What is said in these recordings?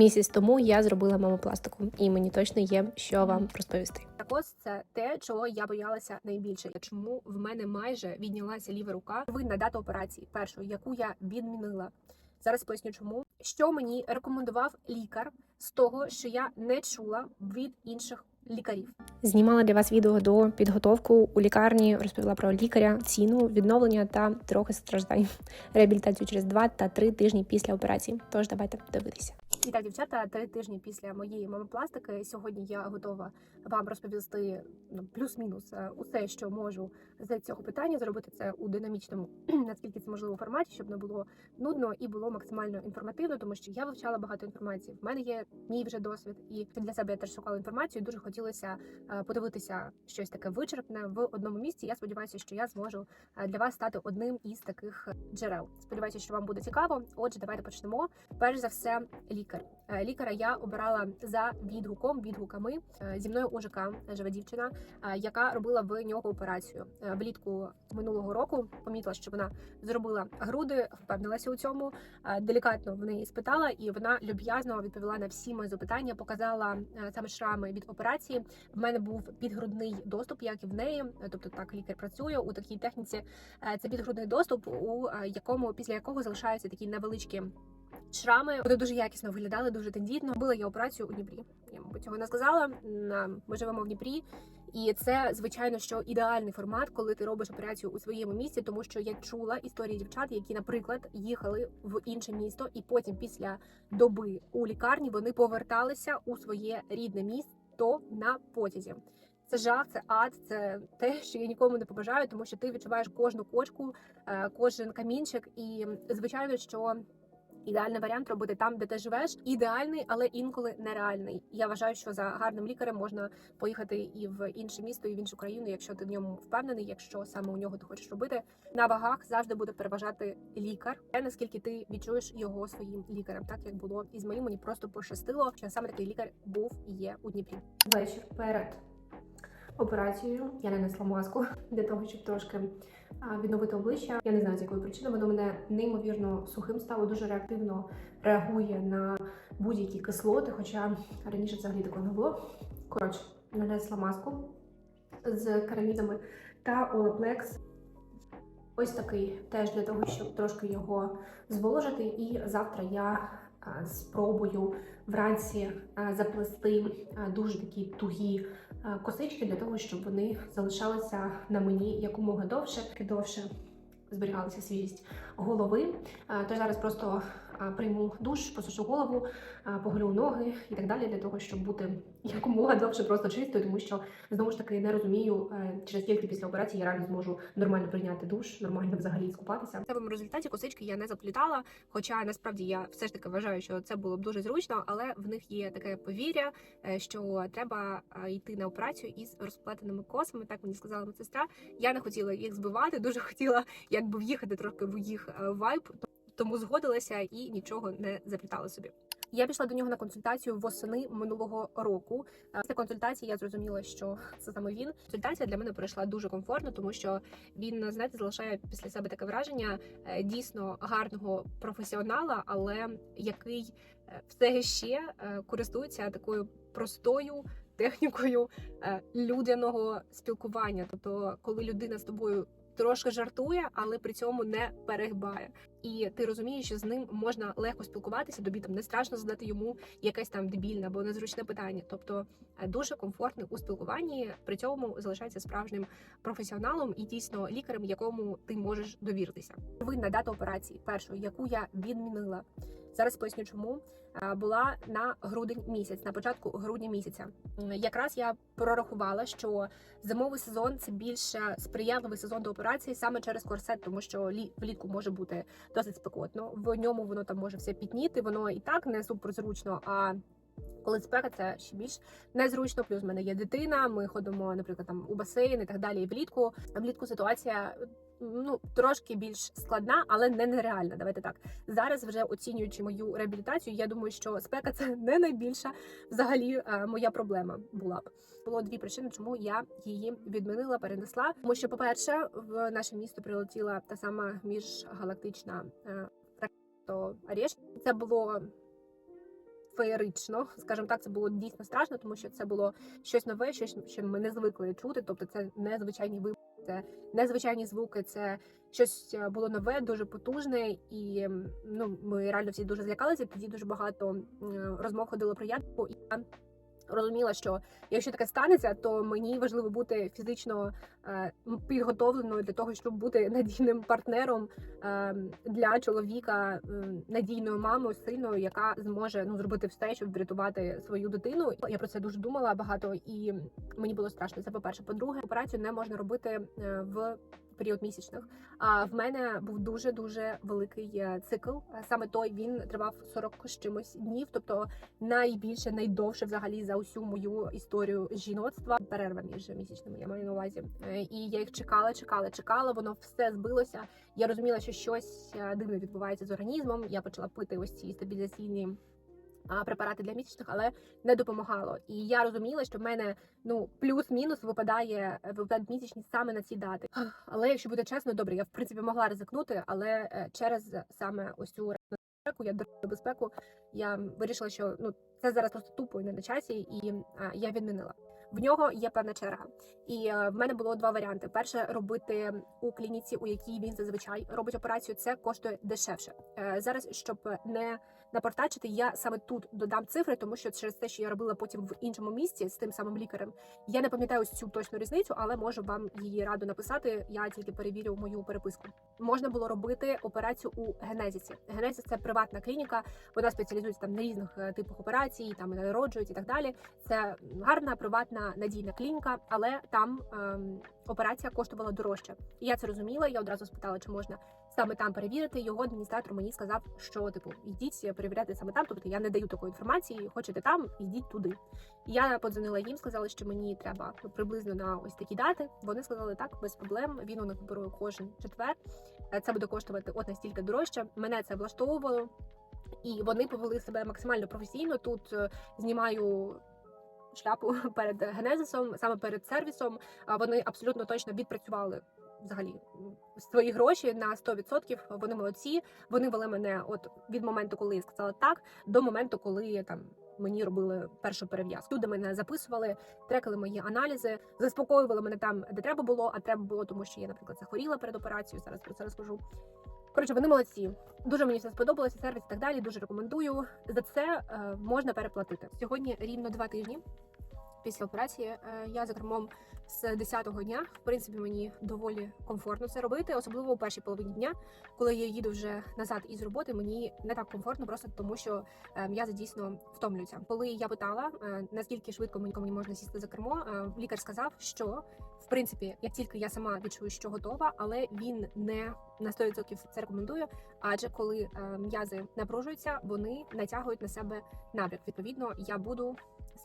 Місяць тому я зробила мамопластику, і мені точно є що вам розповісти. Так ось це те, чого я боялася найбільше. Чому в мене майже віднялася ліва рука? Винна дата операції, першої, яку я відмінила. Зараз поясню, чому що мені рекомендував лікар з того, що я не чула від інших лікарів. Знімала для вас відео до підготовку у лікарні, розповіла про лікаря, ціну, відновлення та трохи страждань, реабілітацію через 2 та 3 тижні після операції. Тож давайте дивитися. І так, дівчата, три тижні після моєї мамопластики. Сьогодні я готова вам розповісти ну, плюс-мінус е, усе, що можу з цього питання, зробити це у динамічному, наскільки це можливо форматі, щоб не було нудно і було максимально інформативно, тому що я вивчала багато інформації. В мене є мій вже досвід, і для себе я теж шукала інформацію. Дуже хотілося е, подивитися щось таке вичерпне в одному місці. Я сподіваюся, що я зможу е, для вас стати одним із таких джерел. Сподіваюся, що вам буде цікаво. Отже, давайте почнемо. Перш за все, лікар. Е, Лікаря я обирала за відгуком, відгуками. Е, Зі мною ОЖК живе дівчина, е, яка робила в нього операцію влітку минулого року. Помітила, що вона зробила груди, впевнилася у цьому. Делікатно в неї спитала, і вона люб'язно відповіла на всі мої запитання. Показала саме шрами від операції. В мене був підгрудний доступ, як і в неї. Тобто так лікар працює у такій техніці. Це підгрудний доступ, у якому після якого залишаються такі невеличкі шрами. Вони дуже якісно виглядали, дуже тендітно. Робила я операцію у Дніпрі. Я мабуть цього не сказала. Ми живемо в Дніпрі. І це звичайно, що ідеальний формат, коли ти робиш операцію у своєму місті, тому що я чула історії дівчат, які, наприклад, їхали в інше місто, і потім, після доби у лікарні, вони поверталися у своє рідне місто на потязі. Це жах, це ад, це те, що я нікому не побажаю, тому що ти відчуваєш кожну кочку, е, кожен камінчик, і звичайно, що ідеальний варіант робити там, де ти живеш. Ідеальний, але інколи нереальний. Я вважаю, що за гарним лікарем можна поїхати і в інше місто, і в іншу країну, якщо ти в ньому впевнений, якщо саме у нього ти хочеш робити. На вагах завжди буде переважати лікар. Те, наскільки ти відчуєш його своїм лікарем, так як було і з моїм, мені просто пощастило, що саме такий лікар був і є у Дніпрі. Вечір перед операцією я нанесла маску для того, щоб трошки відновити обличчя. Я не знаю з якої причини. Воно мене неймовірно сухим стало, дуже реактивно реагує на будь-які кислоти, хоча раніше взагалі такого не було. Коротше, нанесла маску з карамідами та Олаплекс. Ось такий теж для того, щоб трошки його зволожити. І завтра я спробую вранці а, заплести дуже такі тугі косички для того, щоб вони залишалися на мені якомога довше, довше зберігалася свіжість голови. то зараз просто прийму душ, посушу голову, а, поголю ноги і так далі, для того, щоб бути якомога довше просто чистою, тому що знову ж таки не розумію, е, через скільки після операції я реально зможу нормально прийняти душ, нормально взагалі скупатися. В цьому результаті косички я не заплітала. Хоча насправді я все ж таки вважаю, що це було б дуже зручно, але в них є таке повір'я, е, що треба е, йти на операцію із розплетеними косами. Так мені сказала медсестра. Я не хотіла їх збивати, дуже хотіла якби в'їхати трохи в їх е, вайб, тому згодилася і нічого не заплітала собі. Я пішла до нього на консультацію восени минулого року. Е, Після консультації я зрозуміла, що це саме він. Консультація для мене пройшла дуже комфортно, тому що він знаєте залишає після себе таке враження е, дійсно гарного професіонала, але який е, все ще користується такою простою технікою людяного спілкування. Тобто, коли людина з тобою трошки жартує, але при цьому не перегибає. І ти розумієш, що з ним можна легко спілкуватися, тобі там не страшно задати йому якесь там дебільне або незручне питання. Тобто е, дуже комфортний у спілкуванні, при цьому залишається справжнім професіоналом і дійсно лікарем, якому ти можеш довіритися. Винна дата операції першої, яку я відмінила. Зараз поясню, чому Е, була на грудень місяць, на початку грудня місяця. Якраз я прорахувала, що зимовий сезон це більш сприятливий сезон до операції саме через корсет, тому що лі- влітку може бути досить спекотно. В ньому воно там може все пітніти, воно і так не супер зручно. А коли спека, це ще більш незручно. Плюс в мене є дитина. Ми ходимо, наприклад, там у басейн і так далі. І влітку влітку ситуація. Ну, трошки більш складна, але не нереальна. Давайте так. Зараз, вже оцінюючи мою реабілітацію, я думаю, що спека це не найбільша взагалі е, моя проблема була б. Було дві причини, чому я її відмінила, перенесла. Тому що, по-перше, в наше місто прилетіла та сама міжгалактична е, ракета Орєш. Це було феєрично. Скажімо так, це було дійсно страшно, тому що це було щось нове, щось що ми не звикли чути. Тобто, це незвичайні вибухи, це незвичайні звуки, це щось е, було нове, дуже потужне, і ну ми реально всі дуже злякалися. Тоді дуже багато розмов ходило про ядку, і я розуміла, що якщо таке станеться, то мені важливо бути фізично е, підготовленою для того, щоб бути надійним партнером е, для чоловіка, надійною мамою, сильною, яка зможе ну зробити все, щоб врятувати свою дитину. Я про це дуже думала багато, і мені було страшно. Це по перше. По-друге, операцію не можна робити е, в період місячних. А в мене був дуже дуже великий е, цикл. Е, Саме той він тривав 40 з чимось днів, тобто найбільше, найдовше взагалі за усю мою історію жіноцтва. Перерва між місячними, я маю на увазі. Е, І я їх чекала, чекала, чекала. Воно все збилося. Я розуміла, що щось дивне відбувається з організмом. Я почала пити ось ці стабілізаційні. Препарати для місячних, але не допомагало. І я розуміла, що в мене ну плюс-мінус випадає випадають місячні саме на ці дати. Але якщо буде чесно, добре, я в принципі могла ризикнути, але е, через саме ось цю безпеку, я безпеку, я вирішила, що ну це зараз просто тупо і не на часі, і а, я відмінила. В нього є певна черга, і е, в мене було два варіанти: перше робити у клініці, у якій він зазвичай робить операцію. Це коштує дешевше. Е, Зараз, щоб не напортачити, я саме тут додам цифри, тому що через те, що я робила потім в іншому місці з тим самим лікарем, я не пам'ятаю цю точну різницю, але можу вам її раду написати. Я тільки перевірю мою переписку. Можна було робити операцію у Генезісі. Генезіс це приватна клініка. Вона спеціалізується там на різних е, типах операцій, там народжують і так далі. Це гарна, приватна, надійна клініка, але там ем, операція коштувала дорожче. І я це розуміла. Я одразу спитала, чи можна саме там перевірити. Його адміністратор мені сказав, що типу йдіть перевіряти саме там. Тобто я не даю такої інформації. Хочете там, йдіть туди. Я подзвонила їм, сказала, що мені треба приблизно на ось такі дати. Вони сказали так, без проблем. Він у них бере кожен четвер. Це буде коштувати от настільки дорожче. Мене це влаштовувало. І вони повели себе максимально професійно. Тут е, знімаю шляпу перед генезисом, саме перед сервісом. Вони абсолютно точно відпрацювали взагалі свої гроші на 100%. Вони молодці. Вони вели мене от від моменту, коли я сказала так, до моменту, коли там. Мені робили першу перев'язку. Люди мене записували, трекали мої аналізи, заспокоювали мене там, де треба було. А треба було, тому що я, наприклад, захворіла перед операцією. Зараз про це розкажу. Коротше, вони молодці. Дуже мені все сподобалося, сервіс і так далі. Дуже рекомендую. За це е, можна переплатити. Сьогодні рівно два тижні після операції. Е, я за кермом з 10-го дня. В принципі, мені доволі комфортно це робити, особливо у першій половині дня, коли я їду вже назад із роботи. Мені не так комфортно, просто тому що е, м'язи дійсно втомлюються. Коли я питала, е, наскільки швидко мені можна сісти за кермо, лікар сказав, що в принципі, як тільки я сама відчую, що готова, але він не на 100% це рекомендує. Адже коли м'язи напружуються, вони натягують на себе набряк. Відповідно, я буду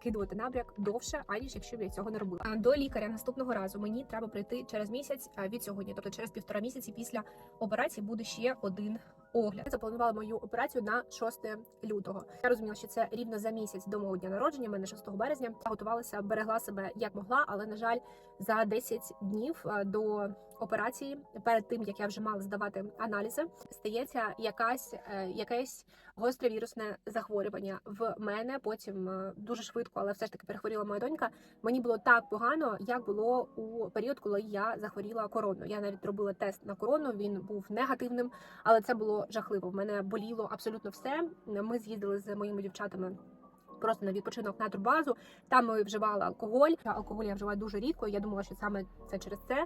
скидувати набряк довше, аніж якщо б я цього не робила. До лікаря наступного разу мені треба прийти через місяць від сьогодні, тобто через півтора місяці після операції буде ще один огляд. Я запланувала мою операцію на 6 лютого. Я розуміла, що це рівно за місяць до мого дня народження. Мене 6 березня. Готувалася, берегла себе як могла, але на жаль, за 10 днів до операції, перед тим як я вже мала здавати аналізи, стається якась е, якесь гостре вірусне захворювання в мене. Потім е, дуже швидко, але все ж таки перехворіла моя донька. Мені було так погано, як було у період, коли я захворіла короною. Я навіть робила тест на корону. Він був негативним, але це було жахливо. В мене боліло абсолютно все. Ми з'їздили з моїми дівчатами. Просто на відпочинок на турбазу. Там ми вживали алкоголь. Алкоголь я вживаю дуже рідко. Я думала, що саме це через це.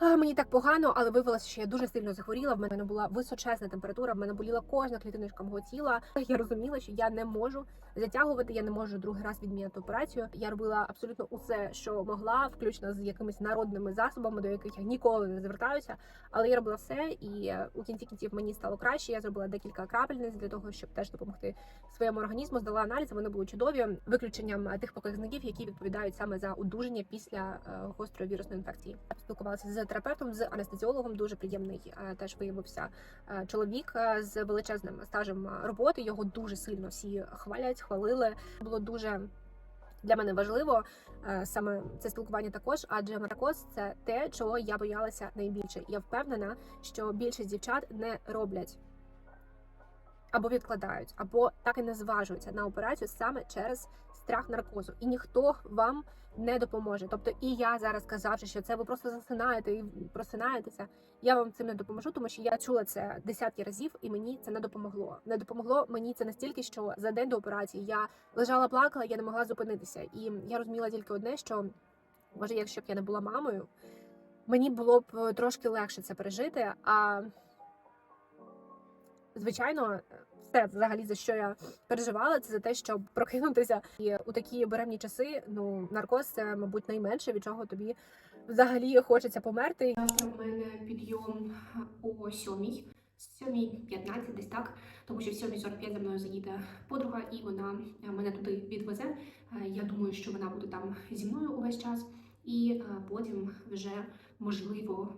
Мені так погано, але виявилося, що я дуже сильно захворіла. В мене була височезна температура, в мене боліла кожна клітиночка мого тіла. Я розуміла, що я не можу затягувати, я не можу другий раз відміняти операцію. Я робила абсолютно усе, що могла, включно з якимись народними засобами, до яких я ніколи не звертаюся. Але я робила все, і е, у кінці кінців мені стало краще. Я зробила декілька крапельниць для того, щоб теж допомогти своєму організму. Здала аналізи, вони були чудові, виключенням е, тих показників, які відповідають саме за одужання після е, гострої вірусної інфекції. Спілкувалася з терапевтом, з анестезіологом. Дуже приємний е, теж виявився е, чоловік е, з величезним стажем роботи. Його дуже сильно всі хвалять, хвалили. Було дуже для мене важливо саме це спілкування також, адже наркоз це те, чого я боялася найбільше. Я впевнена, що більшість дівчат не роблять або відкладають, або так і не зважуються на операцію саме через страх наркозу, і ніхто вам не допоможе. Тобто, і я зараз казавши, що це ви просто засинаєте і просинаєтеся. Я вам цим не допоможу, тому що я чула це десятки разів, і мені це не допомогло. Не допомогло мені це настільки, що за день до операції я лежала, плакала, я не могла зупинитися. І я розуміла тільки одне, що може, якщо б я не була мамою, мені було б е, трошки легше це пережити. А звичайно, все взагалі за що я переживала, це за те, щоб прокинутися. І у такі беремні часи, ну наркоз це, мабуть, найменше, від чого тобі взагалі хочеться померти. Завтра в мене підйом о сьомій, сьомій 15 десь так, тому що в сьомій 45 за мною заїде подруга, і вона е, мене туди відвезе. Е, Я думаю, що вона буде там зі мною увесь час, і е, потім вже можливо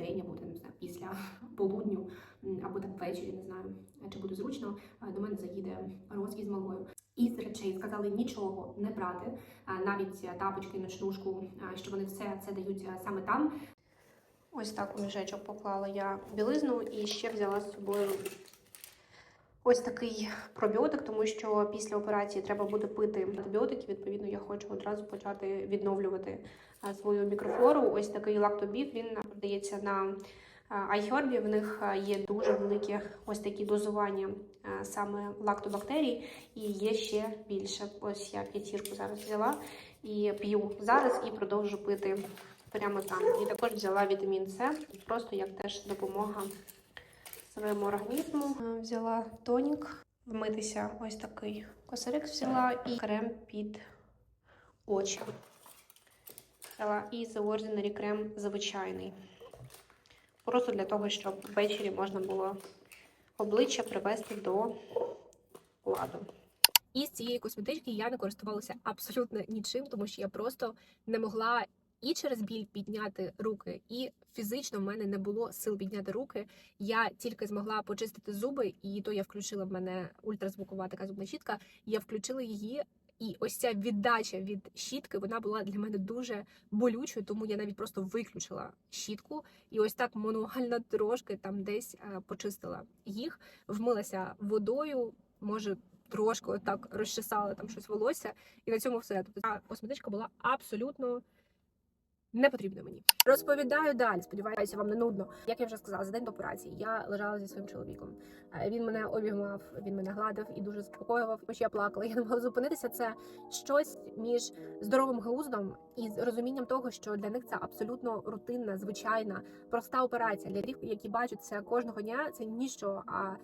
день або там, не знаю, після полудню або там ввечері, не знаю, чи буде зручно. е, До мене заїде Роз із малою. Із речей сказали нічого не брати, навіть е, тапочки, ночнушку, що вони все це дають е, саме там. Ось так у мішечок поклала я білизну і ще взяла з собою ось такий пробіотик, тому що після операції треба буде пити антибіотики. Відповідно, я хочу одразу почати відновлювати свою мікрофлору. Ось такий лактобіф, він продається на а, iHerb. В них є дуже великі ось такі дозування саме лактобактерій, і є ще більше. Ось я п'ятірку зараз взяла і п'ю зараз і продовжу пити прямо там. І також взяла вітамін С, просто як теж допомога своєму організму. Е, Взяла тонік, вмитися ось такий косарик взяла і крем під очі. Взяла і The Ordinary крем звичайний. Просто для того, щоб ввечері можна було обличчя привести до ладу. І з цієї косметички я не користувалася абсолютно нічим, тому що я просто не могла і через біль підняти руки, і фізично в мене не було сил підняти руки. Я тільки змогла почистити зуби, і то я включила в мене ультразвукова така зубна щітка. Я включила її. І ось ця віддача від щітки вона була для мене дуже болючою, тому я навіть просто виключила щітку і ось так мануально трошки там десь е, почистила їх, вмилася водою, може трошки отак розчесала там щось волосся, і на цьому все. Тобто ця косметичка була абсолютно не потрібна мені. Розповідаю далі. Сподіваюся, вам не нудно. Як я вже сказала, за день до операції я лежала зі своїм чоловіком. Е, Він мене обіймав, він мене гладив і дуже заспокоював. Хоч я плакала, я не могла зупинитися. Це щось між здоровим глуздом і розумінням того, що для них це абсолютно рутинна, звичайна, проста операція. Для тих, які бачать це кожного дня, це ніщо. А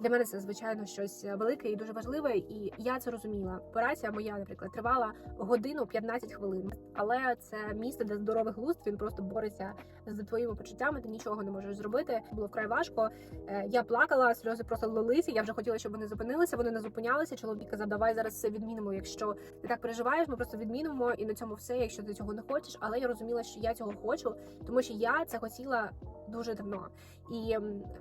для мене це звичайно щось велике і дуже важливе, і я це розуміла. Операція моя, наприклад, тривала годину 15 хвилин, але це місце, де здоровий глузд він просто бореться з твоїми почуттями. Ти нічого не можеш зробити. Було вкрай важко. Е, Я плакала, сльози просто лилися. Я вже хотіла, щоб вони зупинилися. Вони не зупинялися. Чоловік казав, давай зараз все відмінимо. Якщо ти так переживаєш, ми просто відмінимо і на цьому все, якщо ти цього не хочеш. Але я розуміла, що я цього хочу, тому що я це хотіла дуже давно. І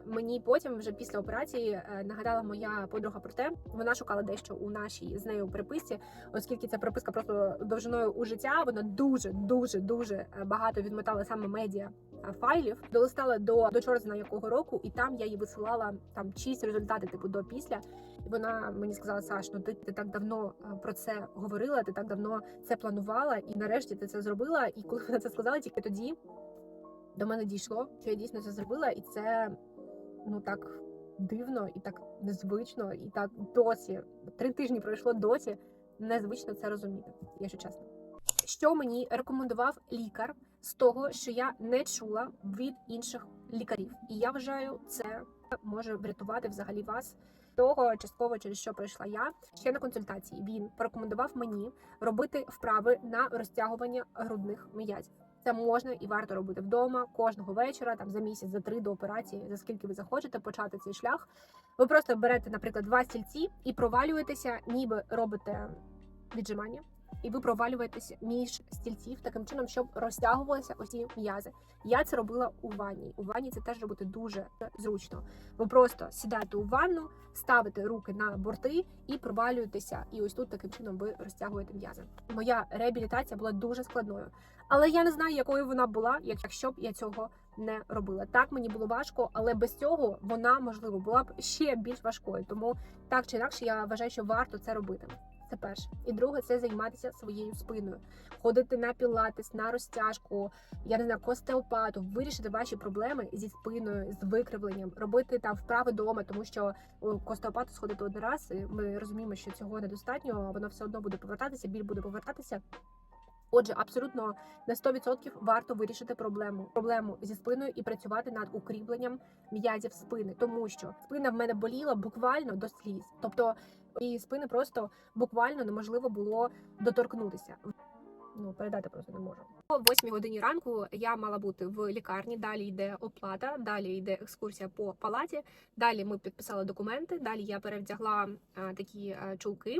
мені потім, вже після операції, е, нагадала моя подруга про те, вона шукала дещо у нашій з нею переписці, оскільки ця переписка просто довжиною у життя, вона дуже, дуже, дуже е, багато відмотала саме медіа е, файлів. Долистала до, до чорт знає якого року, і там я їй висилала там чиїсь результати, типу до після. І вона мені сказала: Саш, ну ти, ти так давно про це говорила, ти так давно це планувала, і нарешті ти це зробила. І коли вона це сказала, тільки тоді до мене дійшло, що я дійсно це зробила, і це ну так дивно і так незвично, і так досі три тижні пройшло досі. Незвично це розуміти, якщо чесно. Що мені рекомендував лікар з того, що я не чула від інших лікарів, і я вважаю, це може врятувати взагалі вас. Того частково через що пройшла я ще на консультації. Він порекомендував мені робити вправи на розтягування грудних м'язів. Це можна і варто робити вдома кожного вечора, там за місяць, за три до операції, за скільки ви захочете почати цей шлях. Ви просто берете, наприклад, два стільці і провалюєтеся, ніби робите віджимання, і ви провалюєтеся між стільців таким чином, щоб розтягувалися оці м'язи. Я це робила у ванні. У ванні це теж робити дуже зручно. Ви просто сідаєте у ванну, ставите руки на борти і провалюєтеся. І ось тут таким чином ви розтягуєте м'язи. Моя реабілітація була дуже складною, але я не знаю, якою вона була, якщо б я цього не робила. Так мені було важко, але без цього вона можливо була б ще більш важкою. Тому так чи інакше я вважаю, що варто це робити. Це перше. І друге, це займатися своєю спиною, ходити на пілатес, на розтяжку, я не знаю, к остеопату, вирішити ваші проблеми зі спиною, з викривленням, робити там вправи вдома, тому що о, к сходити один раз. і Ми розуміємо, що цього недостатньо, воно все одно буде повертатися, біль буде повертатися. Отже, абсолютно на 100% варто вирішити проблему проблему зі спиною і працювати над укріпленням м'язів спини, тому що спина в мене боліла буквально до сліз. Тобто і спини просто буквально неможливо було доторкнутися. Ну, передати просто не можу. О 8 годині ранку я мала бути в лікарні. Далі йде оплата, далі йде екскурсія по палаті. Далі ми підписали документи. Далі я перевдягла а, такі а, чулки,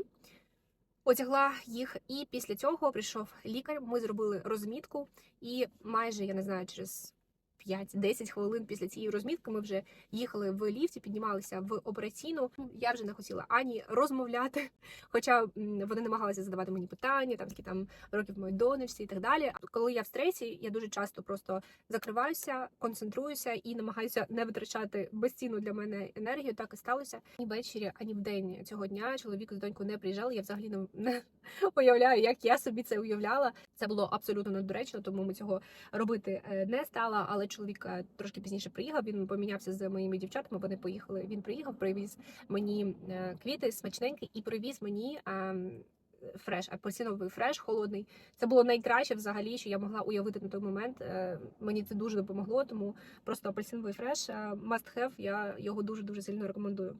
одягла їх, і після цього прийшов лікар. Ми зробили розмітку, і майже я не знаю, через 5-10 хвилин після цієї розмітки ми вже їхали в ліфті, піднімалися в операційну. Я вже не хотіла ані розмовляти, хоча вони намагалися задавати мені питання, там які там років моїй донечці і так далі. Коли я в стресі, я дуже часто просто закриваюся, концентруюся і намагаюся не витрачати безцінну для мене енергію. Так і сталося. Ні ввечері, ані в день цього дня чоловік з донькою не приїжджали. Я взагалі не, не уявляю, як я собі це уявляла. Це було абсолютно недоречно, тому ми цього робити е, не стала. Але чоловік трошки пізніше приїхав. Він помінявся з моїми дівчатами. Вони поїхали. Він приїхав, привіз мені е, квіти смачненькі і привіз мені. Фреш, апельсиновий фреш холодний. Це було найкраще взагалі, що я могла уявити на той момент. Е, Мені це дуже допомогло, тому просто апельсиновий фреш е, must have, Я його дуже дуже сильно рекомендую.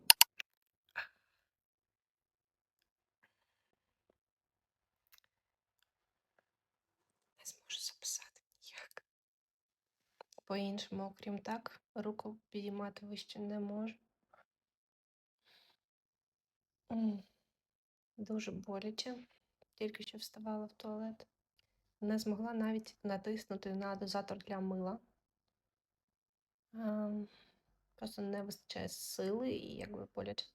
Не зможу записати ніяк. По-іншому, окрім так, руку підіймати вище не можу. Дуже боляче. Тільки що вставала в туалет. Не змогла навіть натиснути на дозатор для мила. Ем, Просто не вистачає сили і якби боляче.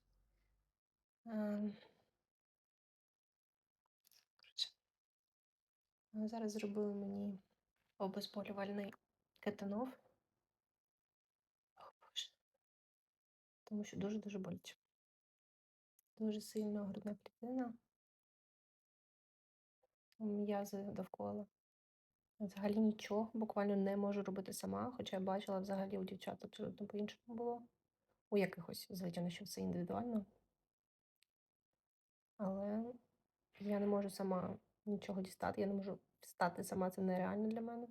Ем, Зараз зробили мені обезболювальний кетанов. О. Тому що дуже-дуже боляче. Дуже сильно грудна клітина. М'язи довкола. Взагалі нічого, буквально не можу робити сама, хоча я бачила взагалі у дівчат абсолютно по-іншому було. У якихось, звичайно, що все індивідуально. Але я не можу сама нічого дістати, я не можу встати сама, це нереально для мене.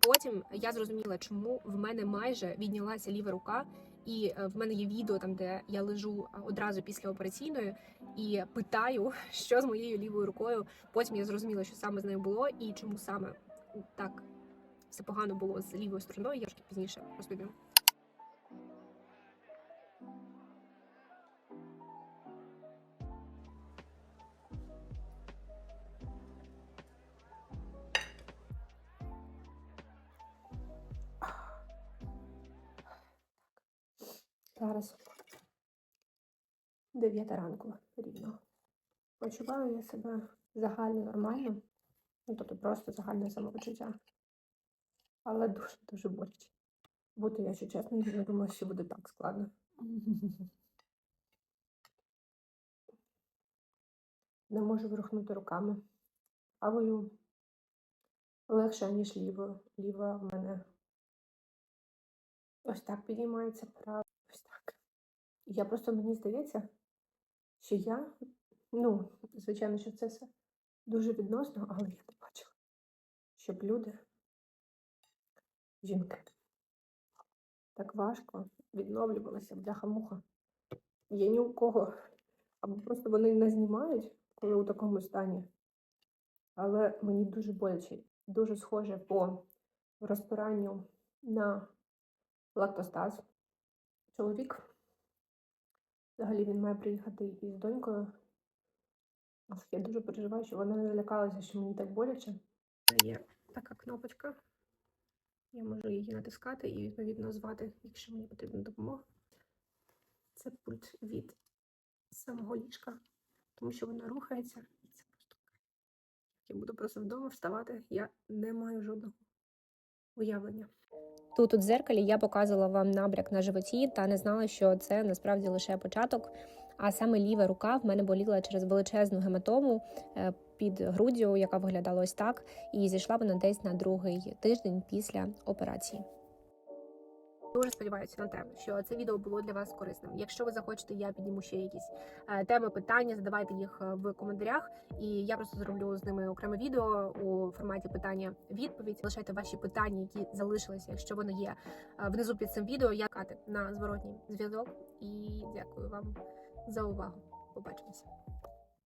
Потім я зрозуміла, чому в мене майже віднялася ліва рука, і е, в мене є відео там, де я лежу одразу після операційної і питаю, що з моєю лівою рукою. Потім я зрозуміла, що саме з нею було, і чому саме так все погано було з лівою стороною. Я трошки пізніше розповім. Зараз 9 ранку рівно. Почуваю я себе загально нормально, ну тобто просто загальне самопочуття. Але дуже-дуже боляче. Бути, я ще чесно, не думала, що буде так складно. Не можу вирухнути руками. Правою легше, ніж лівою. Ліва в мене ось так підіймається, права Я просто мені здається, що я, ну, звичайно, що це все дуже відносно, але я не бачила, щоб люди, жінки, так важко відновлювалися бляха-муха. Є ні у кого. Або просто вони не знімають, коли у такому стані. Але мені дуже боляче, дуже схоже по розпиранню на лактостаз. Чоловік Взагалі він має приїхати із донькою. Я дуже переживаю, що вона не залякалася, що мені так боляче. Є така кнопочка. Я можу її натискати і відповідно звати, якщо мені потрібна допомога. Це пульт від самого ліжка, тому що вона рухається. І це просто Я буду просто вдома вставати. Я не маю жодного уявлення. Тут у дзеркалі я показувала вам набряк на животі та не знала, що це насправді лише початок. А саме ліва рука в мене боліла через величезну гематому е, під груддю, яка виглядала ось так, і зійшла вона десь на другий тиждень після операції. Дуже сподіваюся на те, що це відео було для вас корисним. Якщо ви захочете, я підніму ще якісь е, теми, питання, задавайте їх е, в коментарях, і я просто зроблю з ними окреме відео у форматі питання-відповідь. Лишайте ваші питання, які залишилися, якщо вони є е, внизу під цим відео. Я кати на зворотній зв'язок. І дякую вам за увагу. Побачимося.